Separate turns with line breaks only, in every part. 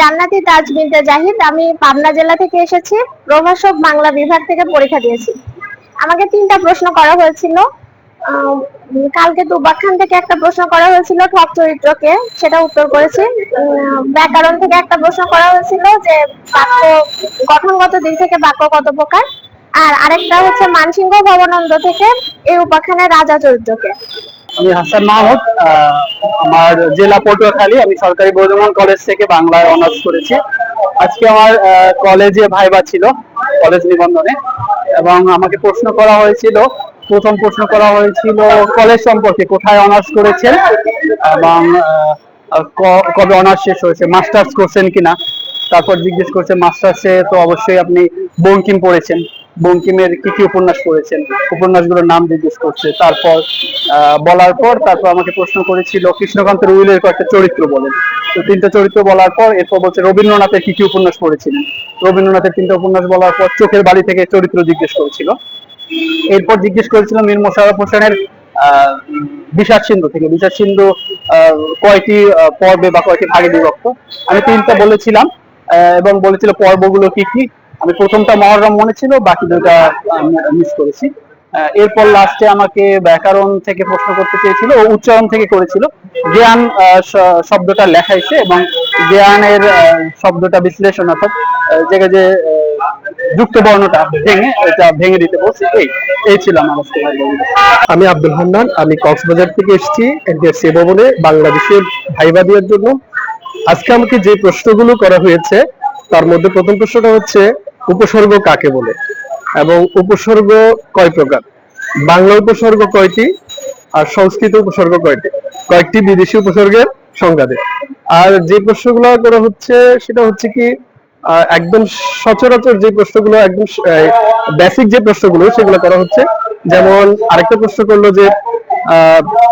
জান্নাতি তাজ বিনতে জাহিদ, আমি পাবনা জেলা থেকে এসেছি। প্রভাষক বাংলা বিভাগ থেকে পরীক্ষা দিয়েছি। আমাকে তিনটা প্রশ্ন করা হয়েছিল। কালকে দুবাখান থেকে একটা প্রশ্ন করা হয়েছিল ঠক চরিত্রকে, সেটা উত্তর করেছি। ব্যাকরণ থেকে একটা প্রশ্ন করা হয়েছিল যে বাক্য গঠনগত দিক থেকে বাক্য কত প্রকার? আর আরেকটা হচ্ছে মানসিংহ ভবনন্দ থেকে এই উপাখ্যানের রাজা চরিত্রকে।
আমি হাসান মাহমুদ আমার জেলা পটুয়াখালী। আমি সরকারি বর্ধমান কলেজ থেকে বাংলায় অনার্স করেছি। আজকে আমার কলেজে ভাইবা ছিল, কলেজ নিবন্ধনে। এবং আমাকে প্রশ্ন করা হয়েছিল, প্রথম প্রশ্ন করা হয়েছিল, কলেজ সম্পর্কে কোথায় অনার্স করেছেন? এবং কবে অনার্স শেষ হয়েছে? মাস্টার্স করছেন কিনা? তারপর জিজ্ঞেস করছে, মাস্টার্সে তো অবশ্যই আপনি বঙ্কিম পড়েছেন। বঙ্কিমের কি কি উপন্যাস পড়েছেন। উপন্যাসগুলোর নাম জিজ্ঞেস করছে। তারপর বলার পর তারপর আমাকে প্রশ্ন করেছিল কৃষ্ণকান্তের উইলের কয়েকটা চরিত্র বলেন। তো তিনটা চরিত্র বলার পর এরপর বলছে, রবীন্দ্রনাথের কি কি উপন্যাস পড়েছিলেন। রবীন্দ্রনাথের তিনটা উপন্যাস বলার পর চোখের বাড়ি থেকে চরিত্র জিজ্ঞেস করেছিল। এরপর জিজ্ঞেস করেছিলাম মীর মোশাররফ হোসেনের বিষাদ সিন্ধু থেকে। বিষাদ সিন্ধু কয়টি পর্বে বা কয়টি ভাগে বিভক্ত? আমি তিনটা বলেছিলাম এবং বলেছিল পর্বগুলো কি কি? আমি প্রথমটা মহরম মনে ছিল বাকি দুটা মিস করেছি। এরপর লাস্টে আমাকে ব্যাকরণ থেকে প্রশ্ন করতে চেয়েছিল ও উচ্চারণ থেকে করেছিল। জ্ঞান শব্দটা লেখাইছে এবং জ্ঞানের শব্দটা বিশ্লেষণ অর্থাৎ আহ, যে যুক্ত বর্ণটা ভেঙে এটা ভেঙে দিতে বলছি এই এই ছিল আমার
আমি আব্দুল হান্নান আমি কক্সবাজার থেকে এসেছি এনটিআরসি ভবনে বাংলাদেশের ভাইবা দেওয়ার জন্য। আজকে আমাকে যে প্রশ্নগুলো করা হয়েছে তার মধ্যে প্রথম প্রশ্নটা হচ্ছে উপসর্গ কাকে বলে? এবং উপসর্গ কয় প্রকার? বাংলা উপসর্গ কয়টি? আর সংস্কৃত উপসর্গ কয়টি? কয়েকটি বিদেশি উপসর্গের সংজ্ঞা দেয় আর যে প্রশ্নগুলো করা হচ্ছে, সেটা হচ্ছে কি একদম সচরাচর যে প্রশ্নগুলো, একদম বেসিক যে প্রশ্নগুলো, সেগুলো করা হচ্ছে। যেমন আরেকটা প্রশ্ন করল যে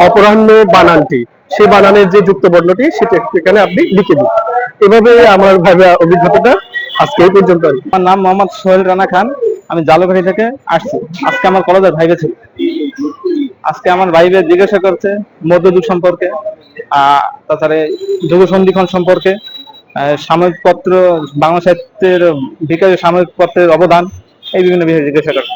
অপরাহ্ন বানানটি সেই বানানের যে যুক্ত বর্ণটি সেটা এখানে আপনি লিখে দিন। এভাবে আমার ভাবে অভিজ্ঞতাটা আজকে এই পর্যন্ত
আমার নাম মোহাম্মদ সোহেল রানা খান, আমি জালুঘাটি থেকে আসছি। আজকে আমার কলেজের ভাইবে ছিল। আজকে আমার ভাইবে জিজ্ঞাসা করছে মধ্যযুগ সম্পর্কে তাছাড়া যুগ সন্ধিক্ষণ সম্পর্কে সাময়িক পত্র বাংলা সাহিত্যের বিকাশে সাময়িক পত্রের অবদান, এই বিভিন্ন বিষয়ে জিজ্ঞাসা করছে।